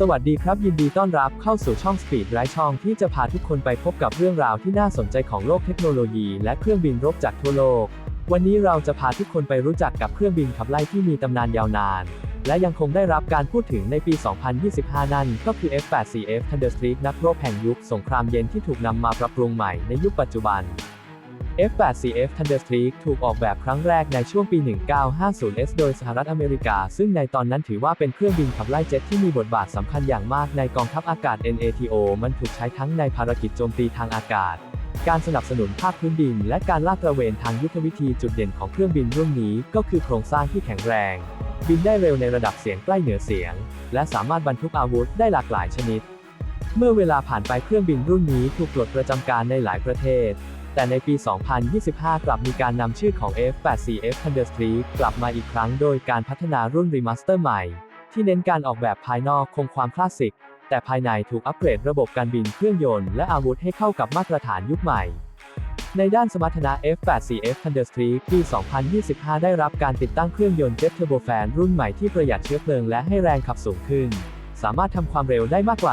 สวัสดีครับ ยินดีต้อนรับเข้าสู่ช่อง Speed ไร้ช่องที่จะพาทุกคนไปพบกับเรื่องราวที่น่าสนใจของโลกเทคโนโลยี และเครื่องบินรบจากทั่วโลก วันนี้เราจะพาทุกคนไปรู้จักกับเครื่องบินขับไล่ที่มีตำนานยาวนาน และยังคงได้รับการพูดถึงในปี 2025 นั่นก็คือ F-8CF Thunderstreak นักรบแห่งยุคสงครามเย็นที่ถูกนำมาปรับปรุงใหม่ในยุคปัจจุบัน F-8CF Thunderstreak ถูกออกแบบครั้งแรกในช่วงปี 1950s โดยสหรัฐอเมริกา ซึ่งในตอนนั้นถือว่าเป็นเครื่องบินขับไล่เจ็ตที่มีบทบาทสำคัญอย่างมากในกองทัพอากาศ NATO มันถูกใช้ทั้งในภารกิจโจมตีทางอากาศ การสนับสนุนภาคพื้นดิน และการลาดตระเวนทางยุทธวิธีจุดเด่นของเครื่องบินรุ่นนี้ ก็คือโครงสร้างที่แข็งแรง บินได้เร็วในระดับเสียงใกล้เหนือเสียง และสามารถบรรทุกอาวุธได้หลากหลายชนิด เมื่อเวลาผ่านไปเครื่องบินรุ่นนี้ถูกปลดประจำการในหลายประเทศ แต่ในปี 2025 กลับมีการนำชื่อของ F-8CF Thunderstreak กลับมาอีกครั้งโดยการพัฒนารุ่นรีมาสเตอร์ใหม่ ที่เน้นการออกแบบภายนอกคงความคลาสสิก แต่ภายในถูกอัปเกรดระบบการบินเครื่องยนต์และอาวุธให้เข้ากับมาตรฐานยุคใหม่ ในด้านสมรรถนะ F-8CF Thunderstreak ปี 2025 ได้รับการติดตั้งเครื่องยนต์เจ็ตเทอร์โบแฟนรุ่นใหม่ที่ประหยัดเชื้อเพลิงและให้แรงขับสูงขึ้น สามารถทำความเร็วได้มากกว่า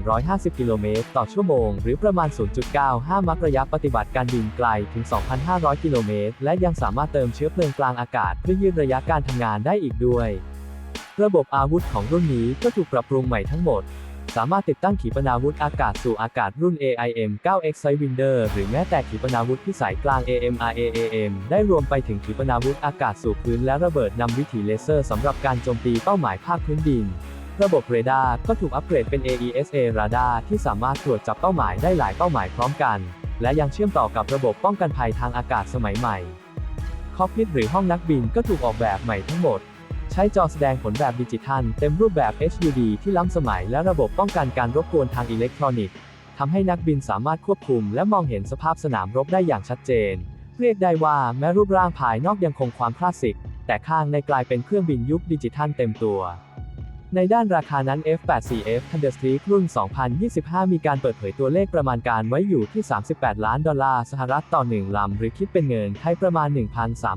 1,150 กิโลเมตรต่อชั่วโมง หรือประมาณ 0.95 มักระยะปฏิบัติการบินไกลถึง 2,500 กิโลเมตร และยังสามารถเติมเชื้อเพลิงกลางอากาศ เพื่อยืดระยะการทำงานได้อีกด้วย ระบบอาวุธของรุ่นนี้ก็ถูกปรับปรุงใหม่ทั้งหมดสามารถติดตั้งขีปนาวุธอากาศสู่อากาศรุ่น AIM 9X Sidewinder หรือแม้แต่ขีปนาวุธพิสัยกลาง AMRAAM ได้รวมไปถึงขีปนาวุธอากาศสู่พื้นและระเบิดนำวิถีเลเซอร์สำหรับการโจมตีเป้าหมายภาคพื้นดิน ระบบเรดาร์ก็ถูกอัปเกรดเป็น AESA Radar ที่สามารถตรวจจับเป้าหมายได้หลายเป้าหมายพร้อมกัน และยังเชื่อมต่อกับระบบป้องกันภัยทางอากาศสมัยใหม่คอกพิทหรือห้องนักบินก็ถูกออกแบบใหม่ทั้งหมด ใช้จอแสดงผลแบบดิจิทัล เต็มรูปแบบ HUD ที่ล้ำสมัยและระบบป้องกันการรบกวนทางอิเล็กทรอนิกส์ทำให้นักบินสามารถควบคุมและมองเห็นสภาพสนามรบได้อย่างชัดเจน เรียกได้ว่าแม้รูปร่างภายนอกยังคงความคลาสสิก แต่ข้างในกลายเป็นเครื่องบินยุคดิจิทัลเต็มตัว ในด้านราคานั้น F84F Thunderstreak รุ่น 2025 มีการเปิดเผยตัวเลขประมาณการไว้อยู่ที่ 38 ล้านดอลลาร์สหรัฐต่อ 1 ลำ หรือคิดเป็นเงินไทยประมาณ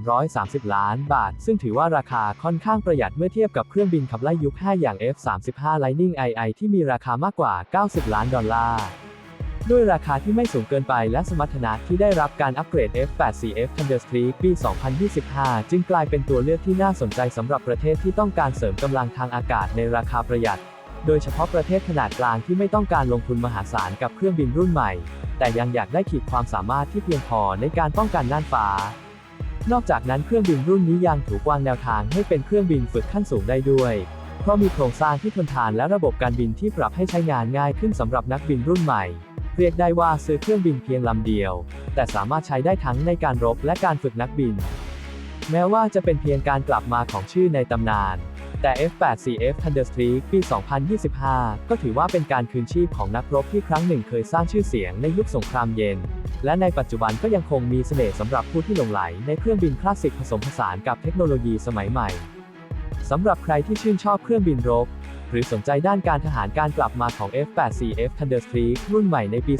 1,330 ล้านบาท ซึ่งถือว่าราคาค่อนข้างประหยัดเมื่อเทียบกับเครื่องบินขับไล่ยุค 5 อย่าง F-35 Lightning II ที่มีราคามากกว่า 90 ล้านดอลลาร์ ด้วยราคาที่ไม่สูงเกินไปและสมรรถนะที่ได้รับการอัปเกรด F-8CF Thunderstreak ปี 2025 จึงกลายเป็นตัวเลือกที่น่าสนใจสำหรับประเทศที่ต้องการเสริมกำลังทางอากาศในราคาประหยัด โดยเฉพาะประเทศขนาดกลางที่ไม่ต้องการลงทุนมหาศาลกับเครื่องบินรุ่นใหม่ แต่ยังอยากได้ขีดความสามารถที่เพียงพอในการป้องกันน่านฟ้า นอกจากนั้นเครื่องบินรุ่นนี้ยังถูกวางแนวทางให้เป็นเครื่องบินฝึกขั้นสูงได้ด้วยเพราะมีโครงสร้างที่ทนทานและระบบการบินที่ปรับให้ใช้งานง่ายขึ้นสำหรับนักบินรุ่นใหม่ เรียกได้ว่าซื้อเครื่องบินเพียงลำเดียว แต่สามารถใช้ได้ทั้งในการรบและการฝึกนักบิน แม้ว่าจะเป็นเพียงการกลับมาของชื่อในตำนาน แต่ F-8CF Thunderstreak ปี 2025 ก็ถือว่าเป็นการคืนชีพของนักรบที่ครั้งหนึ่งเคยสร้างชื่อเสียงในยุคสงครามเย็น และในปัจจุบันก็ยังคงมีเสน่ห์สำหรับผู้ที่หลงไหลในเครื่องบินคลาสสิกผสมผสานกับเทคโนโลยีสมัยใหม่สำหรับใครที่ชื่นชอบเครื่องบินรบ หรือสนใจด้านการทหารการกลับมาของ F-8CF Thunderstreak รุ่นใหม่ในปี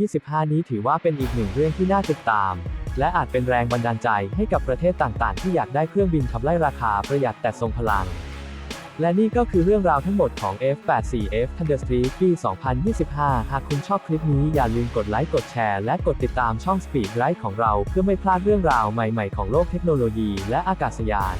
2025 นี้ถือว่าเป็นอีกหนึ่งเรื่องที่น่าติดตาม และอาจเป็นแรงบันดาลใจให้กับประเทศต่างๆ ที่อยากได้เครื่องบินขับไล่ราคาประหยัดแต่ทรงพลัง และนี่ก็คือเรื่องราวทั้งหมดของ F-8CF Thunderstreak ปี 2025 หากคุณชอบคลิปนี้อย่าลืมกดไลค์กดแชร์และกดติดตามช่อง Speed Ride ของเรา เพื่อไม่พลาดเรื่องราวใหม่ ๆ ของโลกเทคโนโลยีและอากาศยาน